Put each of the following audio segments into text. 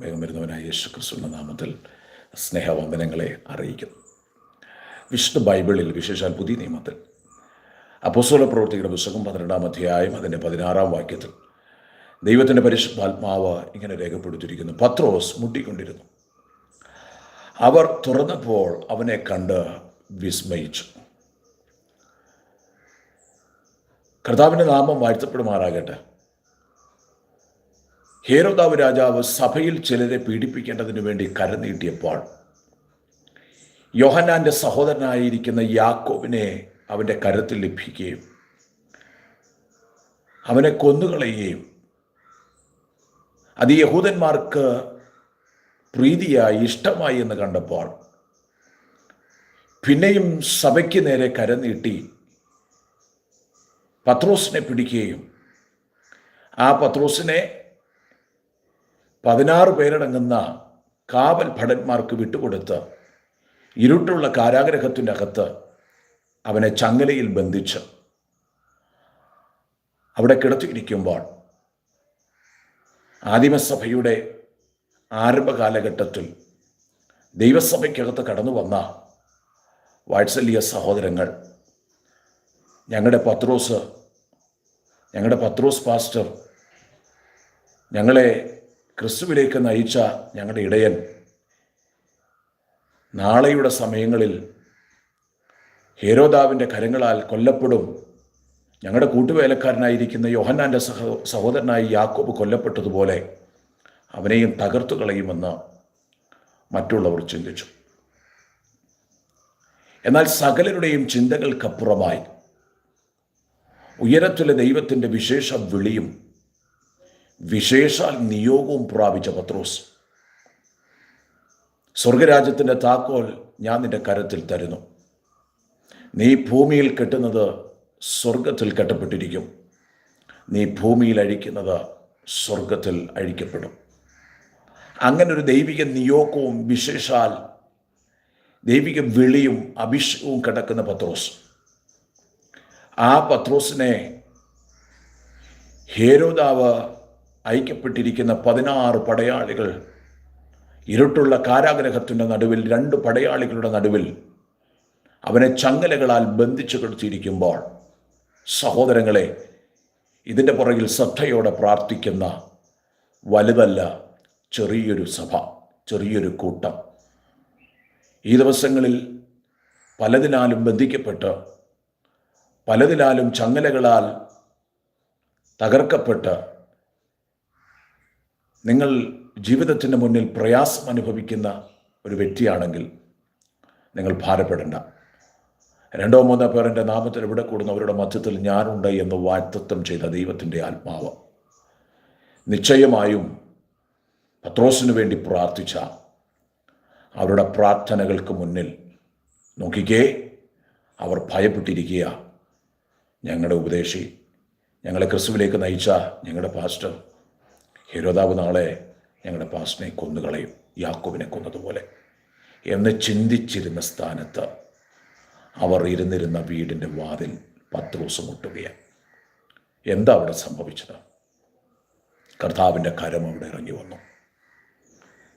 വേഗം വരുന്നവനായ യേശു ക്രിസ്തുവിന്റെ നാമത്തിൽ സ്നേഹവന്ദനങ്ങളെ അറിയിക്കുന്നു. വിശുദ്ധ ബൈബിളിൽ വിശേഷാൽ പുതിയ നിയമത്തിൽ അപ്പോസ്തല പ്രവൃത്തിയുടെ പുസ്തകം പന്ത്രണ്ടാം അധ്യായം അതിന്റെ പതിനാറാം വാക്യത്തിൽ ദൈവത്തിന്റെ പരിശുദ്ധാത്മാവ് ഇങ്ങനെ രേഖപ്പെടുത്തിയിരിക്കുന്നു. പത്രോസ് മുട്ടിക്കൊണ്ടിരുന്നു. അവർ തുറന്നപ്പോൾ അവനെ കണ്ട് വിസ്മയിച്ചു. കർത്താവിന്റെ നാമം വാഴ്ത്തപ്പെടുമാറാകട്ടെ. ഹേരോദാവ് രാജാവ് സഭയിൽ ചിലരെ പീഡിപ്പിക്കേണ്ടതിന് വേണ്ടി കരനീട്ടിയപ്പോൾ യോഹന്നാന്റെ സഹോദരനായിരിക്കുന്ന യാക്കോബിനെ അവന്റെ കരത്തിൽ ലഭിക്കുകയും അവനെ കൊന്നുകളയുകയും അത് യഹൂദന്മാർക്ക് പ്രീതിയായി ഇഷ്ടമായി എന്ന് കണ്ടപ്പോൾ പിന്നെയും സഭയ്ക്ക് നേരെ കരനീട്ടി പത്രോസിനെ പിടിക്കുകയും ആ പത്രോസിനെ പതിനാറ് പേരടങ്ങുന്ന കാവൽ ഭടന്മാർക്ക് വിട്ടുകൊടുത്ത് ഇരുട്ടുള്ള കാരാഗ്രഹത്തിന്റെ അകത്ത് അവനെ ചങ്ങലയിൽ ബന്ധിച്ച് അവിടെ കിടത്തിയിരിക്കുമ്പോൾ ആദിമസഭയുടെ ആരംഭ കാലഘട്ടത്തിൽ ദൈവസഭയ്ക്കകത്ത് കടന്നു വന്ന വാത്സല്യ സഹോദരങ്ങൾ ഞങ്ങളുടെ പത്രോസ് ഞങ്ങളുടെ പത്രോസ് പാസ്റ്റർ ഞങ്ങളെ ക്രിസ്തുവിലേക്ക് നയിച്ച ഞങ്ങളുടെ ഇടയൻ നാളെയുടെ സമയങ്ങളിൽ ഹേരോദാവിന്റെ കരങ്ങളാൽ കൊല്ലപ്പെടും. ഞങ്ങളുടെ കൂട്ടുവേലക്കാരനായിരിക്കുന്ന യോഹന്നാന്റെ സഹ സഹോദരനായി യാക്കോബ് കൊല്ലപ്പെട്ടതുപോലെ അവനെയും തകർത്തു കളയുമെന്ന് മറ്റുള്ളവർ ചിന്തിച്ചു. എന്നാൽ സകലരുടെയും ചിന്തകൾക്കപ്പുറമായി ഉയരത്തിലെ ദൈവത്തിന്റെ വിശേഷ വിളിയും വിശേഷാൽ നിയോഗവും പ്രാപിച്ച പത്രോസ്. സ്വർഗരാജ്യത്തിന്റെ താക്കോൽ ഞാൻ നിന്റെ കരത്തിൽ തരുന്നു. നീ ഭൂമിയിൽ കെട്ടുന്നത് സ്വർഗത്തിൽ കെട്ടപ്പെട്ടിരിക്കും. നീ ഭൂമിയിൽ അഴിക്കുന്നത് സ്വർഗത്തിൽ അഴിക്കപ്പെടും. അങ്ങനെ ഒരു ദൈവിക നിയോഗവും വിശേഷാൽ ദൈവിക വിളിയും അഭിഷേകവും കിടക്കുന്ന പത്രോസ്. ആ പത്രോസിനെ ഹേരോദാവ് ഐക്യപ്പെട്ടിരിക്കുന്ന പതിനാറ് പടയാളികൾ ഇരുട്ടുള്ള കാരാഗ്രഹത്തിന്റെ നടുവിൽ രണ്ട് പടയാളികളുടെ നടുവിൽ അവനെ ചങ്ങലകളാൽ ബന്ധിച്ചു കിടത്തിയിരിക്കുമ്പോൾ സഹോദരങ്ങളെ ഇതിന്റെ പുറകിൽ ശ്രദ്ധയോടെ പ്രാർത്ഥിക്കുന്ന വലുതല്ല ചെറിയൊരു സഭ ചെറിയൊരു കൂട്ടം. ഈ ദിവസങ്ങളിൽ പലതിനാലും ബന്ധിക്കപ്പെട്ട് പലതിനാലും ചങ്ങലകളാൽ തകർക്കപ്പെട്ട് നിങ്ങൾ ജീവിതത്തിന്റെ മുന്നിൽ പ്രയാസം അനുഭവിക്കുന്ന ഒരു വ്യക്തിയാണെങ്കിൽ നിങ്ങൾ ഭാരപ്പെടേണ്ട. രണ്ടോ മൂന്നോ പേരുടെ നാമത്തിൽ ഇവിടെ കൂടുന്നവരുടെ മധ്യത്തിൽ ഞാനുണ്ട് എന്ന് വാക്തത്വം ചെയ്ത ദൈവത്തിന്റെ ആത്മാവ് നിശ്ചയമായും പത്രോസിനു വേണ്ടി പ്രാർത്ഥിച്ച അവരുടെ പ്രാർത്ഥനകൾക്ക് മുന്നിൽ നോക്കിക്കേ അവർ ഭയപ്പെട്ടിരിക്കുക ഞങ്ങളുടെ ഉപദേശി ഞങ്ങളെ ക്രിസ്തുവിലേക്ക് നയിച്ച ഞങ്ങളുടെ പാസ്റ്റർ ഹീരോദാവ് നാളെ ഞങ്ങളുടെ പാസ്റ്റിനെ കൊന്നുകളയും യാക്കോബിനെ കൊന്നതുപോലെ. എന്ന് ചിന്തിച്ചിരുന്ന സ്ഥാനത്ത് അവർ ഇരുന്നിരുന്ന വീടിന്റെ വാതിൽ പത്ത് ദിവസം മുട്ടുകയാണ്. എന്താ അവിടെ സംഭവിച്ചത്? കർത്താവിന്റെ കരം അവിടെ ഇറങ്ങി വന്നു.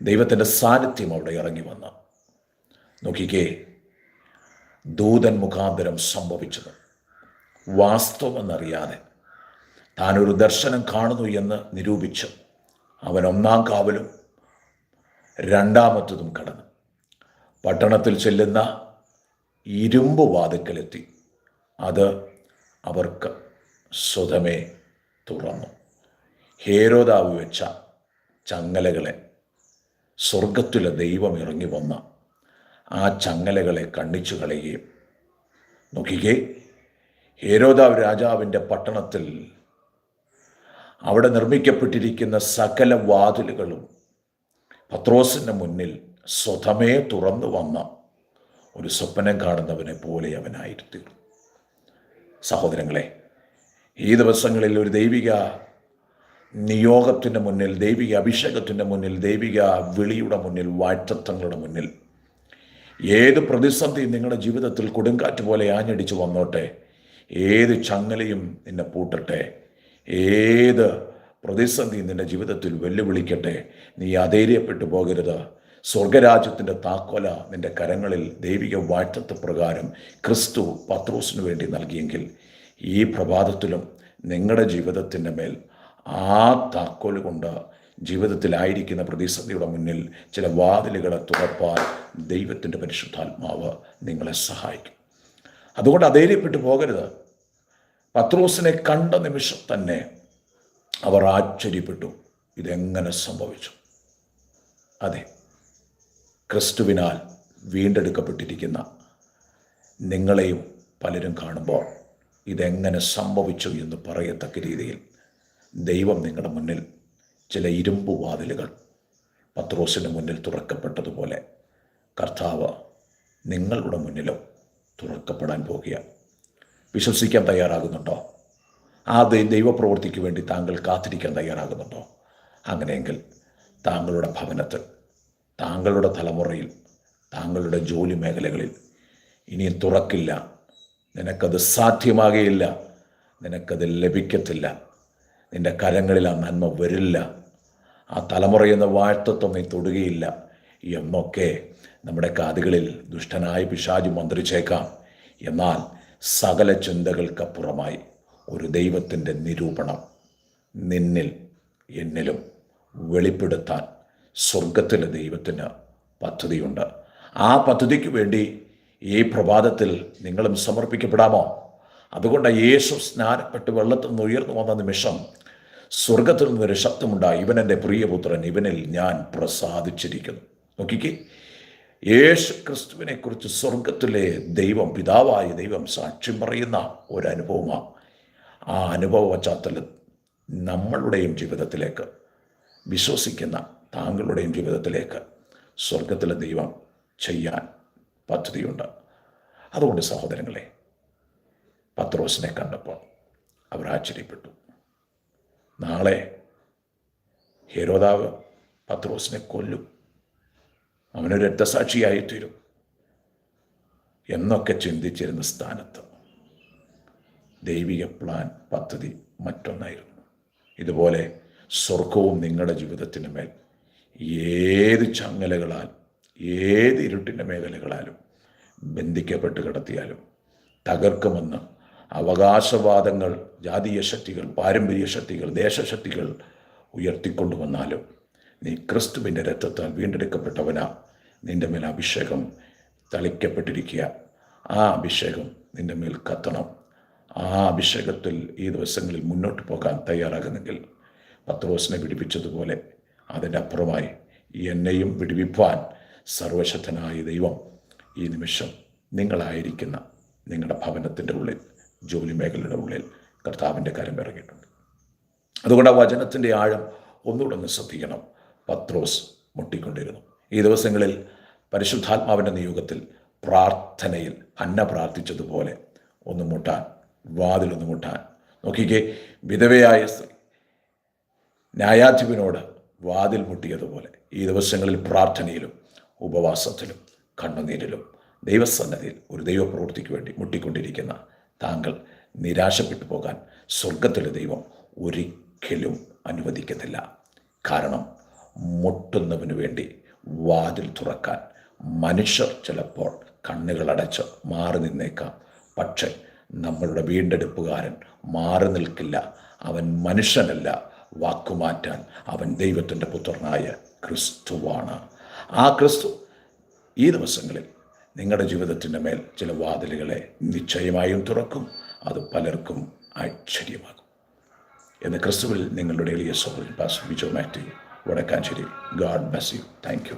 ദൈവത്തിന്റെ സാന്നിധ്യം അവിടെ ഇറങ്ങി വന്നു. നോക്കിക്കേ ദൂതൻ മുഖാന്തരം സംഭവിച്ചത്. വാസ്തവമെന്നറിയാതെ താനൊരു ദർശനം കാണുന്നു എന്ന് നിരൂപിച്ച്. അവൻ ഒന്നാം കാവലും രണ്ടാമത്തതും കടന്നു. പട്ടണത്തിൽ ചെല്ലുന്ന ഇരുമ്പ് വാതുക്കലെത്തി. അത് അവർക്ക് സ്വതമേ തുറന്നു. ഹേരോദാവ് വെച്ച ചങ്ങലകളെ സ്വർഗത്തിലെ ദൈവം ഇറങ്ങി വന്ന ആ ചങ്ങലകളെ കണ്ണിച്ചു കളയുകയും നോക്കിക്കേ ഹേരോദാവ് രാജാവിന്റെ പട്ടണത്തിൽ അവിടെ നിർമ്മിക്കപ്പെട്ടിരിക്കുന്ന സകല വാതിലുകളും പത്രോസിന്റെ മുന്നിൽ സ്വതമേ തുറന്നു വന്ന ഒരു സ്വപ്നം കാണുന്നവനെ പോലെ അവനായിരുത്തി സഹോദരങ്ങളെ ഈ ദിവസങ്ങളിൽ ഒരു ദൈവിക നിയോഗത്തിന്റെ മുന്നിൽ ദൈവിക അഭിഷേകത്തിന്റെ മുന്നിൽ ദൈവിക വിളിയുടെ മുന്നിൽ വാറ്റത്വങ്ങളുടെ മുന്നിൽ ഏത് പ്രതിസന്ധി നിങ്ങളുടെ ജീവിതത്തിൽ കൊടുങ്കാറ്റ് പോലെ ആഞ്ഞടിച്ചു വന്നോട്ടെ ഏത് ചങ്ങലയും നിന്നെ പൂട്ടട്ടെ ഏത് പ്രതിസന്ധി നിന്റെ ജീവിതത്തിൽ വെല്ലുവിളിക്കട്ടെ നീ അധൈര്യപ്പെട്ടു പോകരുത്. സ്വർഗരാജ്യത്തിന്റെ താക്കോല നിന്റെ കരങ്ങളിൽ ദൈവിക വാഴ്ത്തത്വ പ്രകാരം ക്രിസ്തു പത്രോസിനു വേണ്ടി നൽകിയെങ്കിൽ ഈ പ്രഭാതത്തിലും നിങ്ങളുടെ ജീവിതത്തിന്റെ മേൽ ആ താക്കോൽ കൊണ്ട് ജീവിതത്തിലായിരിക്കുന്ന പ്രതിസന്ധിയുടെ മുന്നിൽ ചില വാതിലുകളെ തുറപ്പാൻ ദൈവത്തിന്റെ പരിശുദ്ധാത്മാവ് നിങ്ങളെ സഹായിക്കും. അതുകൊണ്ട് അധൈര്യപ്പെട്ടു പോകരുത്. പത്രോസിനെ കണ്ട നിമിഷം തന്നെ അവർ ആശ്ചര്യപ്പെട്ടു. ഇതെങ്ങനെ സംഭവിച്ചു? അതെ ക്രിസ്തുവിനാൽ വീണ്ടെടുക്കപ്പെട്ടിരിക്കുന്ന നിങ്ങളെയും പലരും കാണുമ്പോൾ ഇതെങ്ങനെ സംഭവിച്ചു എന്ന് പറയത്തക്ക രീതിയിൽ ദൈവം നിങ്ങളുടെ മുന്നിൽ ചില ഇരുമ്പ് വാതിലുകൾ പത്രോസിന് മുന്നിൽ തുറക്കപ്പെട്ടതുപോലെ കർത്താവ് നിങ്ങളുടെ മുന്നിലും തുറക്കപ്പെടാൻ പോകുക വിശ്വസിക്കാൻ തയ്യാറാകുന്നുണ്ടോ? ആ ദൈവപ്രവൃത്തിക്ക് വേണ്ടി താങ്കൾ കാത്തിരിക്കാൻ തയ്യാറാകുന്നുണ്ടോ? അങ്ങനെയെങ്കിൽ താങ്കളുടെ ഭവനത്തിൽ താങ്കളുടെ തലമുറയിൽ താങ്കളുടെ ജോലി മേഖലകളിൽ ഇനിയും തുറക്കില്ല. നിനക്കത് സാധ്യമാകുകയില്ല നിനക്കത് ലഭിക്കത്തില്ല. നിന്റെ കരങ്ങളിൽ ആ നന്മ വരില്ല. ആ തലമുറ എന്ന വാഴ്ത്തത്വം നീ തൊടുകയില്ല. എന്നൊക്കെ നമ്മുടെ കാതുകളിൽ ദുഷ്ടനായ പിശാജ് മന്ത്രിച്ചേക്കാം. എന്നാൽ സകല ചിന്തകൾക്കപ്പുറമായി ഒരു ദൈവത്തിന്റെ നിരൂപണം നിന്നിൽ എന്നിലും വെളിപ്പെടുത്താൻ സ്വർഗത്തിലെ ദൈവത്തിന് പദ്ധതിയുണ്ട്. ആ പദ്ധതിക്ക് വേണ്ടി ഈ പ്രഭാതത്തിൽ നിങ്ങളും സമർപ്പിക്കപ്പെടാമോ? അതുകൊണ്ട് യേശു സ്നാനപ്പെട്ട് വെള്ളത്തിൽ നിന്ന് ഉയർന്നു വന്ന നിമിഷം സ്വർഗത്തിൽ നിന്നൊരു ശബ്ദമുണ്ടായി. ഇവൻ എന്റെ പ്രിയപുത്രൻ ഇവനിൽ ഞാൻ പ്രസാദിച്ചിരിക്കുന്നു. നോക്കിക്കേ യേശു ക്രിസ്തുവിനെ കുറിച്ച് സ്വർഗത്തിലെ ദൈവം പിതാവായ ദൈവം സാക്ഷ്യം പറയുന്ന ഒരു അനുഭവമാണ് ആ അനുഭവ പശ്ചാത്തലം നമ്മളുടെയും ജീവിതത്തിലേക്ക് വിശ്വസിക്കുന്ന താങ്കളുടെയും ജീവിതത്തിലേക്ക് സ്വർഗത്തിലെ ദൈവം ചെയ്യാൻ പദ്ധതിയുണ്ട്. അതുകൊണ്ട് സഹോദരങ്ങളെ പത്രോസിനെ കണ്ടപ്പോൾ അവർ ആശ്ചര്യപ്പെട്ടു. നാളെ ഹേരോദാവ് പത്രോസിനെ കൊല്ലും. അവനൊരു രക്തസാക്ഷിയായി തീരും എന്നൊക്കെ ചിന്തിച്ചിരുന്ന സ്ഥാനത്ത് ദൈവിക പ്ലാൻ പദ്ധതി മറ്റൊന്നായിരുന്നു. ഇതുപോലെ സ്വർഗവും നിങ്ങളുടെ ജീവിതത്തിന് മേൽ ഏത് ചങ്ങലകളാൽ ഏത് ഇരുട്ടിന്റെ മേഖലകളാലും ബന്ധിക്കപ്പെട്ട് കിടത്തിയാലും തകർക്കുമെന്ന് അവകാശവാദങ്ങൾ ജാതീയ ശക്തികൾ പാരമ്പര്യ ശക്തികൾ ദേശശക്തികൾ ഉയർത്തിക്കൊണ്ടുവന്നാലും നീ ക്രിസ്തുവിന്റെ രക്തത്താൽ വീണ്ടെടുക്കപ്പെട്ടവനാ. നിന്റെ മേൽ അഭിഷേകം തളിക്കപ്പെട്ടിരിക്കുക. ആ അഭിഷേകം നിന്റെ മേൽ കത്തണം. ആ അഭിഷേകത്തിൽ ഈ ദിവസങ്ങളിൽ മുന്നോട്ട് പോകാൻ തയ്യാറാകുന്നെങ്കിൽ പത്രോസിനെ പിടിപ്പിച്ചതുപോലെ അതിന്റെ അപ്പുറമായി എന്നെയും വിടുവിപ്പാൻ സർവശക്തനായ ദൈവം ഈ നിമിഷം നിങ്ങളായിരിക്കുന്ന നിങ്ങളുടെ ഭവനത്തിന്റെ ഉള്ളിൽ ജോലി മേഖലയുടെ ഉള്ളിൽ കർത്താവിന്റെ കാര്യം ഇറങ്ങിയിട്ടുണ്ട്. അതുകൊണ്ട് ആ വചനത്തിന്റെ ആഴം ഒന്നുകൂടെ ഒന്ന് ശ്രദ്ധിക്കണം. പത്രോസ് മുട്ടിക്കൊണ്ടിരുന്നു. ഈ ദിവസങ്ങളിൽ പരിശുദ്ധാത്മാവിന്റെ നിയോഗത്തിൽ പ്രാർത്ഥനയിൽ അന്ന പ്രാർത്ഥിച്ചതുപോലെ ഒന്ന് മുട്ടാൻ വാതിലൊന്ന് മുട്ടാൻ. നോക്കിക്കേ വിധവയായ സ്ത്രീ ന്യായാധിപനോട് വാതിൽ മുട്ടിയതുപോലെ ഈ ദിവസങ്ങളിൽ പ്രാർത്ഥനയിലും ഉപവാസത്തിലും കണ്ണുനീരിലും ദൈവസന്നതിയിൽ ഒരു ദൈവപ്രവൃത്തിക്ക് വേണ്ടി മുട്ടിക്കൊണ്ടിരിക്കുന്ന താങ്കൾ നിരാശപ്പെട്ടു പോകാൻ സ്വർഗത്തിലെ ദൈവം ഒരിക്കലും അനുവദിക്കുന്നില്ല കാരണം മുട്ടുന്നവന് വേണ്ടി വാതിൽ തുറക്കാൻ. മനുഷ്യർ ചിലപ്പോൾ കണ്ണുകളടച്ച് മാറി നിന്നേക്കാം. പക്ഷേ നമ്മളുടെ വീണ്ടെടുപ്പുകാരൻ മാറി നിൽക്കില്ല. അവൻ മനുഷ്യനല്ല. വാക്കുമാറ്റാൻ അവൻ ദൈവത്തിന്റെ പുത്രനായ ക്രിസ്തുവാണ്. ആ ക്രിസ്തു ഈ ദിവസങ്ങളിൽ നിങ്ങളുടെ ജീവിതത്തിന്റെ മേൽ ചില വാതിലുകളെ നിശ്ചയമായും തുറക്കും. അത് പലർക്കും ആശ്ചര്യമാകും എന്ന് ക്രിസ്തുവിൽ നിങ്ങളുടെ എളിയ സഹോദരൻ പാസ് വിജോ മാറ്റി Vadakkanchery god bless you thank you